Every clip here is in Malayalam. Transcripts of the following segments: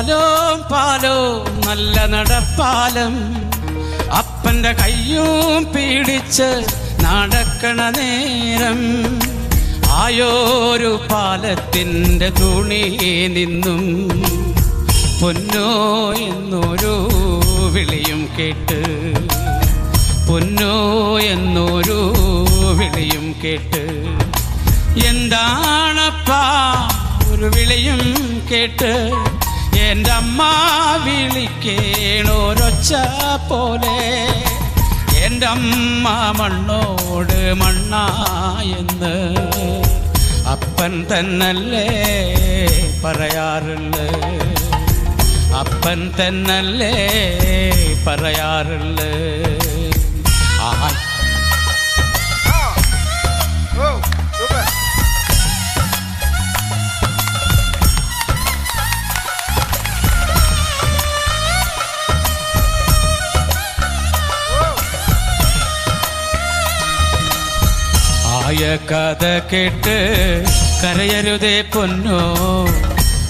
പാലോ പാലോ നല്ല നടപ്പാലം. അപ്പന്റെ കയ്യും പിടിച്ച് നടക്കണ നേരം ആയോരു പാലത്തിന്റെ തുണി നിന്നും പൊന്നോ എന്നൊരു വിളിയും കേട്ട് പൊന്നോ എന്നൊരു വിളിയും കേട്ട് എന്താണപ്പാ ഒരു വിളിയും കേട്ട് എന്റെ അമ്മ വിളിക്കേണോരൊച്ച പോലെ. എന്റെ അമ്മ മണ്ണോട് മണ്ണായെന്ന് അപ്പൻ തന്നല്ലേ പറയാറുള്ളു. അപ്പൻ തന്നല്ലേ പറയാറുള്ളു. ആയ കഥ കേട്ട് കരയരുതേ പൊന്നോ.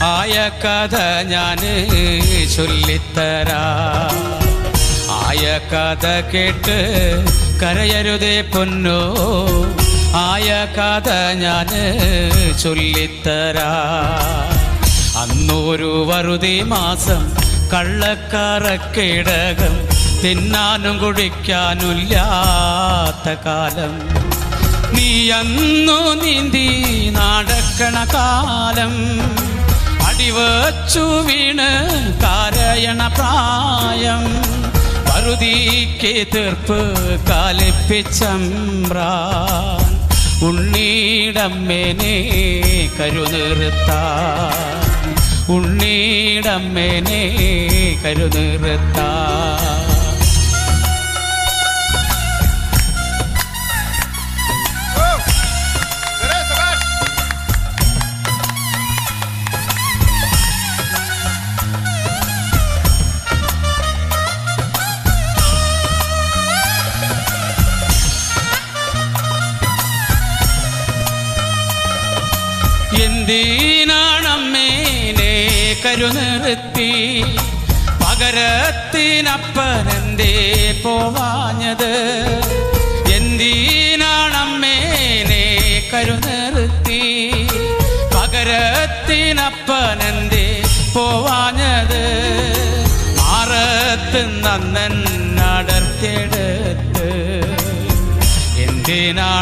ആയ കഥ ഞാൻ ചൊല്ലിത്തരാ. ആയ കഥ കേട്ട് കരയരുതേ പൊന്നോ. ആയ കഥ ഞാൻ ചൊല്ലിത്തരാ. അന്നൊരു വറുതി മാസം കള്ളക്കാറക്കിടകം തിന്നാനും കുടിക്കാനില്ലാത്ത കാലം. നീ അന്നു നീന്തി നടക്കണ കാലം. അടിവച്ചു വീണ് കരയണ പ്രായം. പറുതിക്ക് തീർപ്പ് കാലിപ്പിച്ചമ്രാ ഉണ്ണീടമ്മേനെ കരുനിർത്താൻ ഉണ്ണീടമ്മേനെ കരുനിർത്താൻ എന്തിനാണമ്മേനെ കരുനിർത്തി പകരത്തിനപ്പനെന്തേ പോവാഞ്ഞത്? എന്തിനാണമ്മേനെ കരുനിർത്തി പകരത്തിനപ്പനെന്തേ പോവാഞ്ഞത്? മാറത്ത് നന്നൻ നടത്തിയെടുത്ത് എന്തിനാണ്